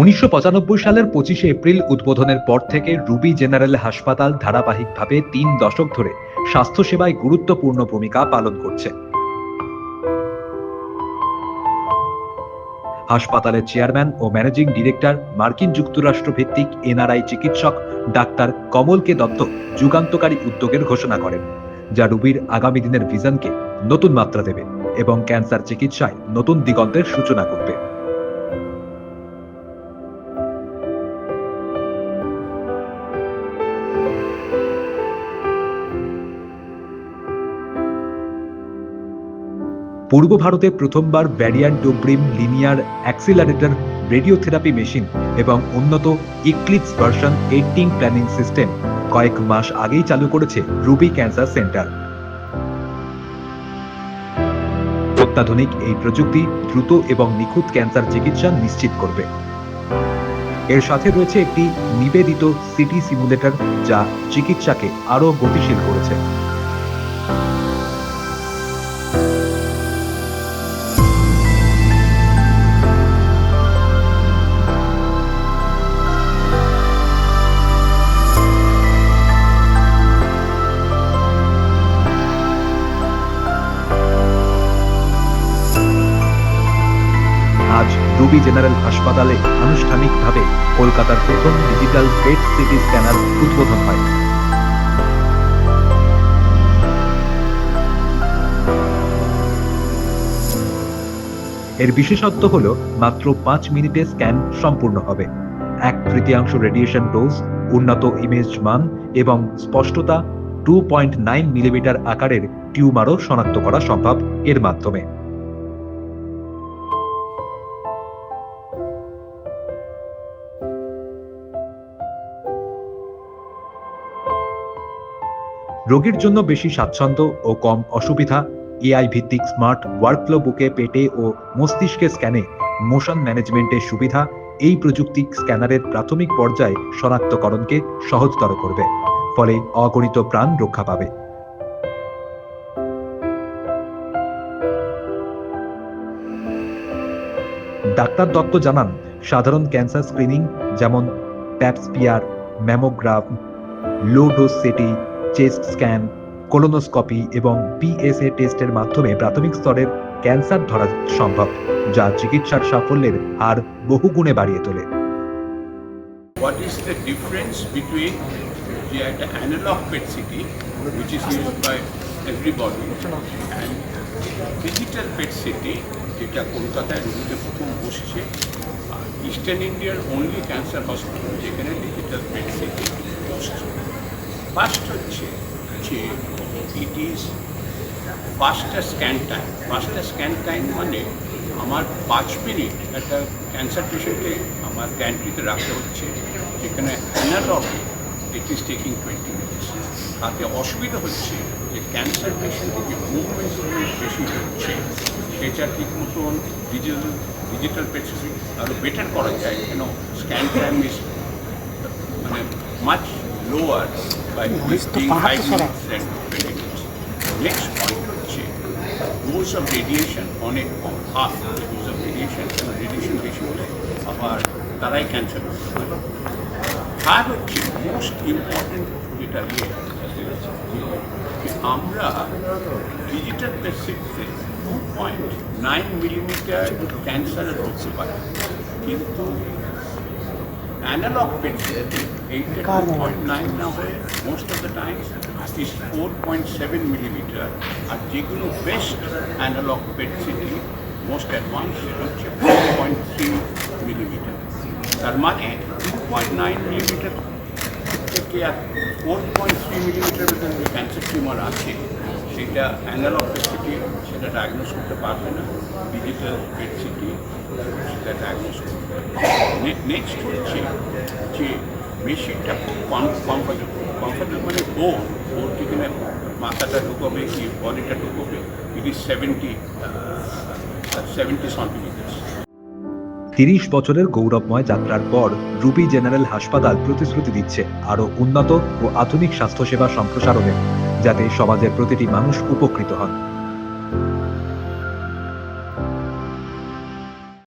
উনিশশো পঁচানব্বই সালের পঁচিশে এপ্রিল উদ্বোধনের পর থেকে রুবি জেনারেল হাসপাতাল ধারাবাহিকভাবে তিন দশক ধরে স্বাস্থ্যসেবায় গুরুত্বপূর্ণ ভূমিকা পালন করছে। হাসপাতালের চেয়ারম্যান ও ম্যানেজিং ডিরেক্টর, মার্কিন যুক্তরাষ্ট্র ভিত্তিক এনআরআই চিকিৎসক ডাক্তার কমলকে দত্ত যুগান্তকারী উদ্যোগের ঘোষণা করেন, যা রুবির আগামী দিনের ভিশনকে নতুন মাত্রা দেবে এবং ক্যান্সার চিকিৎসায় নতুন দিগন্তের সূচনা করবে। পূর্ব ভারতে প্রথমবার ভ্যারিয়ান্ট ডোব্রিম লিনিয়ার অ্যাক্সিলারেটর রেডিওথেরাপি মেশিন এবং উন্নত Eclipse version eighteen planning system কয়েক মাস আগেই চালু করেছে রুবি ক্যান্সার সেন্টার অত্যাধুনিক এই প্রযুক্তি দ্রুত এবং নিখুঁত ক্যান্সার চিকিৎসা নিশ্চিত করবে। এর সাথে রয়েছে একটি নিবেদিত সিটি সিমুলেটর যা চিকিৎসাকে আরও গতিশীল করেছে। আজ জেনারেল হাসপাতালে আনুষ্ঠানিকভাবে কলকাতার প্রথম ডিজিটাল পেট সিটি স্ক্যানার উদ্বোধন হয়। এর বিশেষত্ব হল মাত্র পাঁচ মিনিটে স্ক্যান সম্পূর্ণ হবে। এক তৃতীয়াংশ রেডিয়েশন ডোজ উন্নত ইমেজ মান এবং স্পষ্টতা টু পয়েন্ট নাইন মিলিমিটার আকারের টিউমারও শনাক্ত করা সম্ভব এর মাধ্যমে। রোগীর জন্য বেশি স্বাচ্ছন্দ্য ও কম অসুবিধা, এআই ভিত্তিক স্মার্ট ওয়ার্কফ্লো বুকে পেটে ও মস্তিষ্কে স্ক্যানে মোশন ম্যানেজমেন্টের সুবিধা, এই প্রযুক্তি স্ক্যানারের প্রাথমিক পর্যায়ে শনাক্তকরণকে সহজতর করবে, ফলে অগণিত প্রাণ রক্ষা পাবে। ডাক্তার দত্ত জানান, সাধারণ ক্যান্সার স্ক্রিনিং যেমন pap smear mammograph, low dose CT chest scan colonoscopy এবং পিএসএ টেস্টের মাধ্যমে প্রাথমিক স্তরের ক্যান্সার ধরা সম্ভব যা চিকিৎসার সাফল্যের হার বহুগুণে বাড়িয়ে তোলে। What is the difference between the analog PET CT, which is used by everybody, and digital PET CT, কলকাতায় রুগীতে প্রথম বসছে? ইস্টার্ন ইন্ডিয়ার ডিজিটাল পেট ফার্স্ট হচ্ছে যে it is faster scan time faster scan time মানে আমার পাঁচ মিনিট একটা ক্যান্সার পেশেন্টকে আমার গ্যান্ট্রিতে রাখতে হচ্ছে, যেখানে অ্যানালগে it is taking twenty minutes তাতে অসুবিধা হচ্ছে যে ক্যান্সার পেশেন্টের যে মুভমেন্ট বেশি হচ্ছে, সেটা ঠিক মতন ডিজিটাল ডিজিটাল পেশেন্ট আরও বেটার করা যায়। কেন? স্ক্যান টাইম ইজ মানে much lower by five minutes and twenty minutes next point হচ্ছে ডোজ অফ রেডিয়েশন অনেক কম হাফ ডোজ অফ রেডিয়েশন কেন রেডিয়েশন বেশি হলে আবার তারাই ক্যান্সার করতে পারে থার্ড হচ্ছে মোস্ট ইম্পর্টেন্ট যেটা ইয়ে যে আমরা ডিজিটাল পেসিফে টু পয়েন্ট নাইন মিলিমিটার ক্যান্সারের হতে পারে কিন্তু অ্যানালগ পেন্সিল এইটা টু পয়েন্ট নাইন না হয়ে most of the times is four point seven millimetre আর যেগুলো বেস্ট অ্যানালগ পেন্সিলটি মোস্ট অ্যাডভান্স সেটা হচ্ছে ফোর পয়েন্ট থ্রি মিলিমিটার তার মানে টু পয়েন্ট নাইন মিলিমিটার থেকে আর ফোর পয়েন্ট থ্রি মিলিমিটার ভিতরে যে ক্যান্সার টিউমার আছে সেটা অ্যানালগ পেটসিটি সেটা ডায়াগনোস করতে পারবে না। ডিজিটাল পেটসিটি সেটা ডায়াগনোস করতে নেক্সট হচ্ছে যে মেশিনটা খুব কমফর্টেবল কমফর্টেবল মানে বোর বোর যেখানে মাথাটা ঢুকবে কি বডিটা ঢুকবে it is seventy seventy centimeters তিরিশ বছরের গৌরবময় যাত্রার পর রুবি জেনারেল হাসপাতাল প্রতিশ্রুতি দিচ্ছে আরও উন্নত ও আধুনিক স্বাস্থ্যসেবা সম্প্রসারণে। যাতে সমাজের প্রতিটি মানুষ উপকৃত হন।